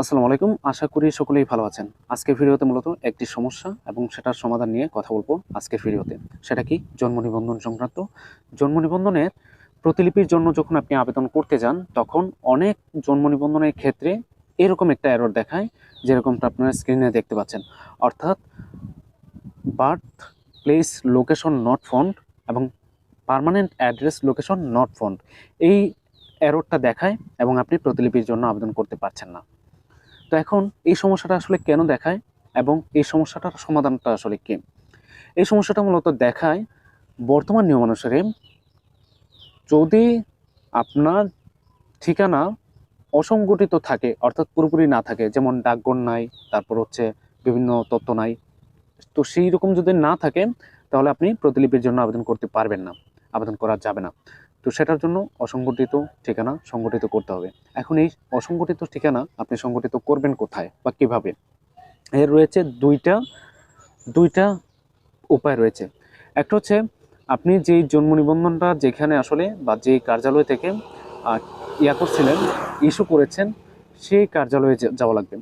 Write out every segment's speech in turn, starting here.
আসসালামু আলাইকুম। আশা করি সকলেই ভালো আছেন। আজকের ভিডিওতে মূলত একটি সমস্যা এবং সেটার সমাধান নিয়ে কথা বলব আজকের ভিডিওতে। সেটা কি? জন্ম নিবন্ধন সংক্রান্ত। জন্ম নিবন্ধনের প্রতিলিপির জন্য যখন আপনি আবেদন করতে যান, তখন অনেক জন্ম নিবন্ধনের ক্ষেত্রে এরকম একটা এরর দেখায়, যেরকমটা আপনারা স্ক্রিনে দেখতে পাচ্ছেন। অর্থাৎ birth place location not found এবং permanent address location not found এই এররটা দেখায় এবং আপনি প্রতিলিপির জন্য আবেদন করতে পারছেন না। তো এখন এই সমস্যাটা আসলে কেন দেখায় এবং এই সমস্যাটার সমাধানটা আসলে কি? এই সমস্যাটা মূলত দেখায় বর্তমান নিয়মানুসারে যদি আপনার ঠিকানা অসংগঠিত থাকে, অর্থাৎ পুরোপুরি না থাকে, যেমন ডাকঘর নাই, তারপর হচ্ছে বিভিন্ন তথ্য নাই, তো সেই রকম যদি না থাকে, তাহলে আপনি প্রতিলিপির জন্য আবেদন করতে পারবেন না, আবেদন করা যাবে না। তো সেটার জন্য অসংগঠিত ঠিকানা সংগঠিত করতে হবে। এখন এই অসংগঠিত ঠিকানা আপনি সংগঠিত করবেন কোথায় বা কীভাবে? এর রয়েছে দুইটা দুইটা উপায় রয়েছে। একটা হচ্ছে আপনি যেই জন্ম নিবন্ধনটা যেখানে আসলে বা যেই কার্যালয় থেকে ইয়া করছিলেন, ইস্যু করেছেন, সেই কার্যালয়ে যাওয়া লাগবে।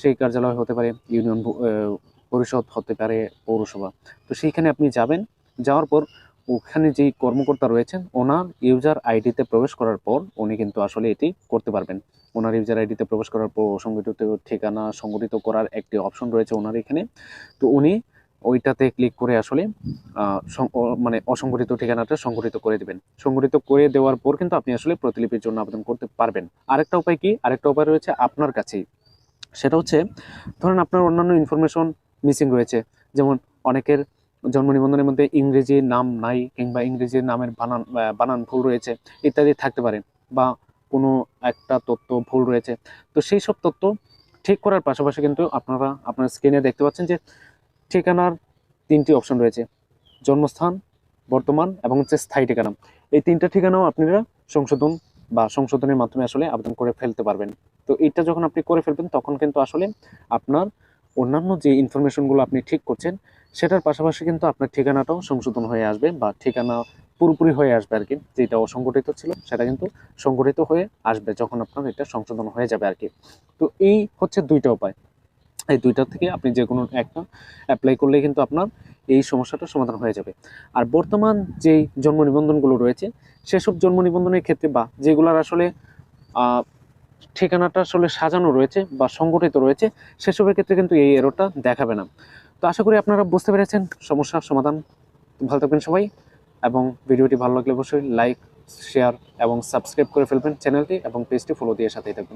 সেই কার্যালয় হতে পারে ইউনিয়ন পরিষদ হতে পারে পৌরসভা। তো সেইখানে আপনি যাবেন, যাওয়ার পর ওখানে যেই কর্মকর্তা রয়েছেন, ওনার ইউজার আইডিতে প্রবেশ করার পর উনি কিন্তু আসলে এটি করতে পারবেন। ওনার ইউজার আইডিতে প্রবেশ করার পর সংগঠিত ঠিকানা সংগঠিত করার একটি অপশন রয়েছে ওনার এখানে। তো উনি ওইটাতে ক্লিক করে আসলে মানে অসংগঠিত ঠিকানাটা সংগঠিত করে দেবেন। সংগঠিত করে দেওয়ার পর কিন্তু আপনি আসলে প্রতিলিপির জন্য আবেদন করতে পারবেন। আরেকটা উপায় কি? আরেকটা উপায় রয়েছে আপনার কাছেই। সেটা হচ্ছে, ধরেন আপনার অন্যান্য ইনফরমেশন মিসিং রয়েছে। যেমন অনেকের জন্ম নিবন্ধনের মধ্যে ইংরেজি নাম নাই কিংবা ইংরেজি নামের বানান বানান ভুল রয়েছে ইত্যাদি থাকতে পারে বা কোনো একটা তথ্য ভুল রয়েছে। তো সেই সব তথ্য ঠিক করার পাশাপাশি কিন্তু আপনারা আপনার স্ক্রিনে দেখতে পাচ্ছেন যে ঠিকানার তিনটি অপশন রয়েছে, জন্মস্থান, বর্তমান এবং হচ্ছে স্থায়ী ঠিকানা। এই তিনটা ঠিকানাও আপনারা সংশোধন বা সংশোধনের মাধ্যমে আসলে আবেদন করে ফেলতে পারবেন। তো এটা যখন আপনি করে ফেলবেন, তখন কিন্তু আসলে আপনার অন্যান্য যে ইনফরমেশনগুলো আপনি ঠিক করছেন সেটার পাশাপাশি কিন্তু আপনার ঠিকানাটাও সংশোধন হয়ে আসবে বা ঠিকানা পুরোপুরি হয়ে আসবে আর কি, যেটা অসংগঠিত ছিল, সেটা কিন্তু সংগঠিত হয়ে আসবে যখন আপনার এটা সংশোধন হয়ে যাবে আর কি। তো এই হচ্ছে দুইটা উপায়। এই দুইটা থেকে আপনি যে কোনো একটা অ্যাপ্লাই করলে কিন্তু আপনার এই সমস্যাটা সমাধান হয়ে যাবে। আর বর্তমান যেই জন্ম নিবন্ধনগুলো রয়েছে, সেসব জন্ম নিবন্ধনের ক্ষেত্রে বা যেগুলোর আসলে ঠিকানাটা আসলে সাজানো রয়েছে বা সংগঠিত রয়েছে, সেসবের ক্ষেত্রে কিন্তু এই এরোটা দেখাবে না। তো আশা করি আপনারা বুঝতে পেরেছেন সমস্যার সমাধান। ভালো থাকবেন সবাই এবং ভিডিওটি ভালো লাগলে অবশ্যই লাইক শেয়ার এবং সাবস্ক্রাইব করে ফেলবেন চ্যানেলটি এবং পেজটি ফলো দিয়ে সাথেই থাকবেন।